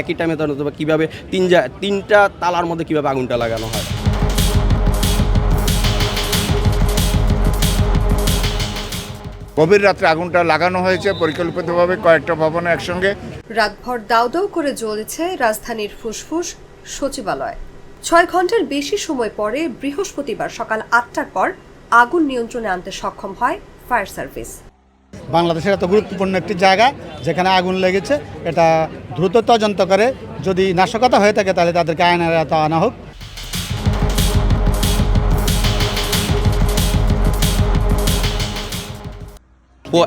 একই টাইমে তদন্ত বা কীভাবে তিন তিনটা তালার মধ্যে কীভাবে আগুনটা লাগানো হয়? গভীর রাত্রে আগুনটা লাগানো হয়েছে পরিকল্পিতভাবে কয়েকটা ভবনে একসঙ্গে। রাতভর দাউ দাউ করে জ্বলেছে রাজধানীর ফুসফুস সচিবালয়। ছয় ঘণ্টার বেশি সময় পরে বৃহস্পতিবার সকাল আটটার পর আগুন নিয়ন্ত্রণে আনতে সক্ষম হয় ফায়ার সার্ভিস। বাংলাদেশের এত গুরুত্বপূর্ণ একটি জায়গা যেখানে আগুন লেগেছে, এটা দ্রুত তদন্ত করে, যদি নাশকতা হয়ে থাকে তাহলে তাদেরকে আয়নার আনা হোক।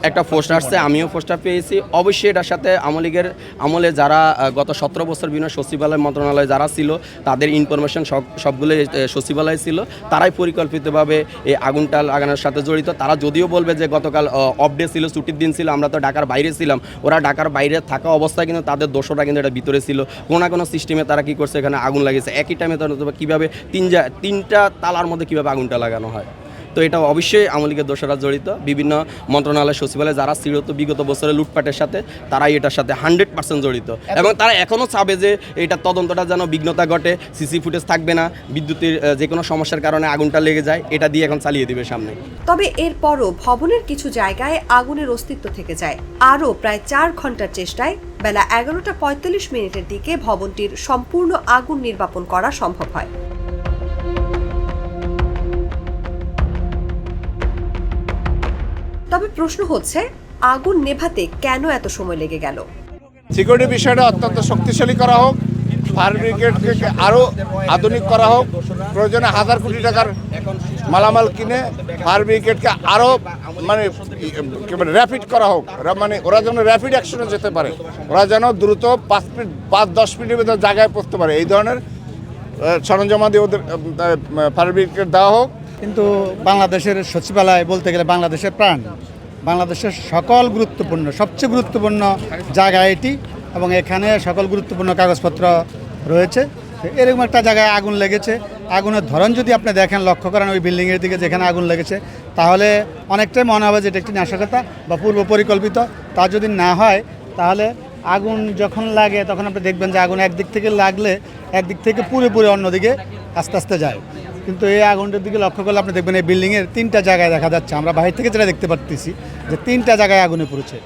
একটা পোস্ট আসছে আমিও পোস্টটা পেয়েছি। অবশ্যই এটার সাথে আমলিগের আমলে যারা গত সতেরো বছর বিভিন্ন সচিবালয় মন্ত্রণালয় যারা ছিল, তাদের ইনফরমেশন সব সবগুলো সচিবালয়ে ছিল, তারাই পরিকল্পিতভাবে এই আগুনটা লাগানোর সাথে জড়িত। তারা যদিও বলবে যে গতকাল অফ ডে ছিল, ছুটির দিন ছিল, আমরা তো ঢাকার বাইরে ছিলাম। ওরা ঢাকার বাইরে থাকা অবস্থায় কিন্তু তাদের দোষটা কিন্তু এটা ভিতরে ছিল। কোনো না কোনো সিস্টেমে তারা কি করছে, এখানে আগুন লাগিয়েছে। একই টাইমে তারা কীভাবে তিন তিনটা তালার মধ্যে কীভাবে আগুনটা লাগানো হয়। তো এটা অবশ্যই আমলিকের দোষরা জড়িত। বিভিন্ন মন্ত্রণালয় সচিবালয় যারা ছিল বিগত বছরে লুটপাটের সাথে তারাই এটার সাথে হান্ড্রেড পার্সেন্ট জড়িত। এবং তারা এখনও চাবে যে এটা তদন্তটা যেন বিঘ্নতা ঘটে সিসি ফুটেজ থাকবে না বিদ্যুতের যে কোনো সমস্যার কারণে আগুনটা লেগে যায় এটা দিয়ে এখন চালিয়ে দিবে সামনে। তবে এরপরও ভবনের কিছু জায়গায় আগুনের অস্তিত্ব থেকে যায়। আরও প্রায় চার ঘণ্টার চেষ্টায় বেলা এগারোটা পঁয়তাল্লিশ মিনিটের দিকে ভবনটির সম্পূর্ণ আগুন নির্বাপন করা সম্ভব হয়। তবে প্রশ্ন হচ্ছে, আগুন নেভাতে কেন এত সময় লেগে গেল? সিকিউরিটি বিষয়টা অত্যন্ত শক্তিশালী করা হোক, ফায়ার ব্রিগেডকে আরও আধুনিক করা হোক, প্রয়োজনে হাজার কোটি টাকার মালামাল কিনে ফায়ার ব্রিগেডকে আরও মানে র্যাপিড করা হোক। মানে ওরা যেন র্যাপিড অ্যাকশনে যেতে পারে। ওরা যেন দ্রুত পাঁচ মিনিট পাঁচ দশ মিনিটের ভিতরে জায়গায় পড়তে পারে। এই ধরনের সরঞ্জামাদি ওদের ফায়ার ব্রিগেড দেওয়া হোক। কিন্তু বাংলাদেশের সচিবালয় বলতে গেলে বাংলাদেশের প্রাণ। বাংলাদেশের সকল গুরুত্বপূর্ণ, সবচেয়ে গুরুত্বপূর্ণ জায়গা এটি এবং এখানে সকল গুরুত্বপূর্ণ কাগজপত্র রয়েছে। এরকম একটা জায়গায় আগুন লেগেছে। আগুনের ধরন যদি আপনি দেখেন, লক্ষ্য করেন ওই বিল্ডিংয়ের দিকে যেখানে আগুন লেগেছে, তাহলে অনেকটাই মনে হবে যে এটা একটি নাশকতা বা পূর্ব পরিকল্পিত। তা যদি না হয়, তাহলে আগুন যখন লাগে, তখন আপনি দেখবেন যে আগুন একদিক থেকে লাগলে, একদিক থেকে পুরোপুরি অন্যদিকে আস্তে আস্তে যায়। কিন্তু এই আগুনটার দিকে লক্ষ্য করলে আপনি দেখবেন এই বিল্ডিংয়ের তিনটা জায়গায় দেখা যাচ্ছে। আমরা বাহির থেকে যেটা দেখতে পারতেছি যে তিনটা জায়গায় আগুনে পড়েছে।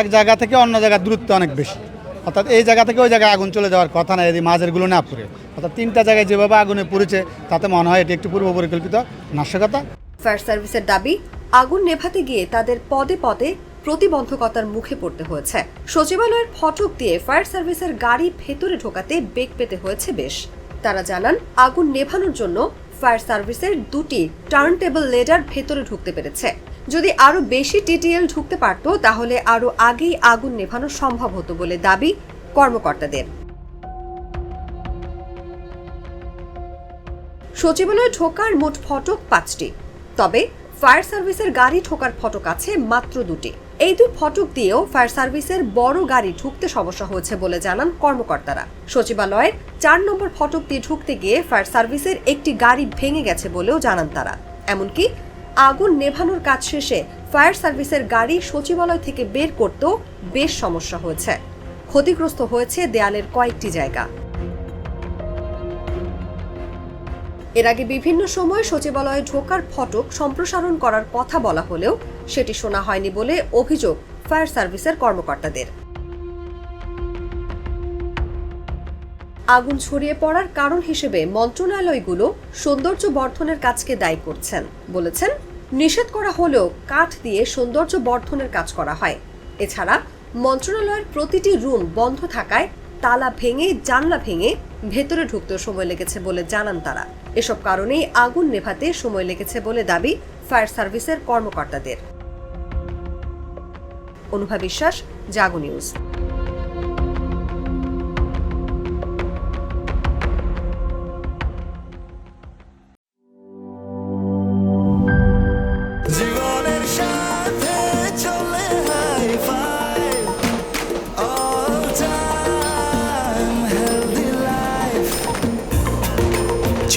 এক জায়গা থেকে অন্য জায়গার দূরত্ব অনেক বেশি। অর্থাৎ এই জায়গা থেকে ওই জায়গায় আগুন চলে যাওয়ার কথা না, যদি মাঝেরগুলো না পড়ে। অর্থাৎ তিনটা জায়গায় যেভাবে আগুনে পড়েছে, তাতে মনে হয় এটি একটি পূর্ব পরিকল্পিত নাশকতা। ফায়ার সার্ভিসের দাবি, আগুন নেভাতে গিয়ে তাদের পদে পদে প্রতিবন্ধকতার মুখে পড়তে হয়েছে। সচিবালয়ের ফটক দিয়ে ফায়ার সার্ভিসের গাড়ি ভেতরে ঢোকাতে বেগ পেতে হয়েছে বেশ। তারা জানান, আগুন নেভানোর জন্য ফায়ার সার্ভিসের দুটি টার্ন টেবল লেডার ভেতরে ঢুকতে পেরেছে। যদি আরও বেশি টিটিএল ঢুকতে পারত, তাহলে আরও আগেই আগুন নেভানো সম্ভব হতো বলে দাবি কর্মকর্তাদের। সচিবালয়ে ঢোকার মোট ফটক পাঁচটি, তবে ফায়ার সার্ভিসের গাড়ি ঢোকার ফটক আছে মাত্র দুটি। এই দুই ফটক দিয়েও ফায়ার সার্ভিসের বড় গাড়ি ঢুকতে সমস্যা হয়েছে বলে জানান কর্মকর্তারা। সচিবালয়ের চার নম্বর ফটক দিয়ে ঢুকতে গিয়ে ফায়ার সার্ভিসের একটি গাড়ি ভেঙে গেছে বলেও জানান তারা। এমনকি আগুন নেভানোর কাজ শেষে ফায়ার সার্ভিসের গাড়ি সচিবালয় থেকে বের করতেও বেশ সমস্যা হয়েছে। ক্ষতিগ্রস্ত হয়েছে দেয়ালের কয়েকটি জায়গা। এর আগে বিভিন্ন সময় সচিবালয়ে ঢোকার ফটক সম্প্রসারণ করার কথা বলা হলেও সেটি শোনা হয়নি বলে অভিযোগ ফায়ার সার্ভিসের কর্মকর্তাদের। আগুন ছড়িয়ে পড়ার কারণ হিসেবে মন্ত্রণালয়গুলো সৌন্দর্য বর্ধনের কাজকে দায়ী করছেন বলেছেন, নিষেধ করা হলেও কাঠ দিয়ে সৌন্দর্য বর্ধনের কাজ করা হয়। এছাড়া মন্ত্রণালয়ের প্রতিটি রুম বন্ধ থাকায় তালা ভেঙে, জানলা ভেঙে ভেতরে ঢুকতে সময় লেগেছে বলে জানান তারা। এসব কারণেই আগুন নেভাতে সময় লেগেছে বলে দাবি ফায়ার সার্ভিসের কর্মকর্তাদের। অনুভা বিশ্বাস, জাগো নিউজ।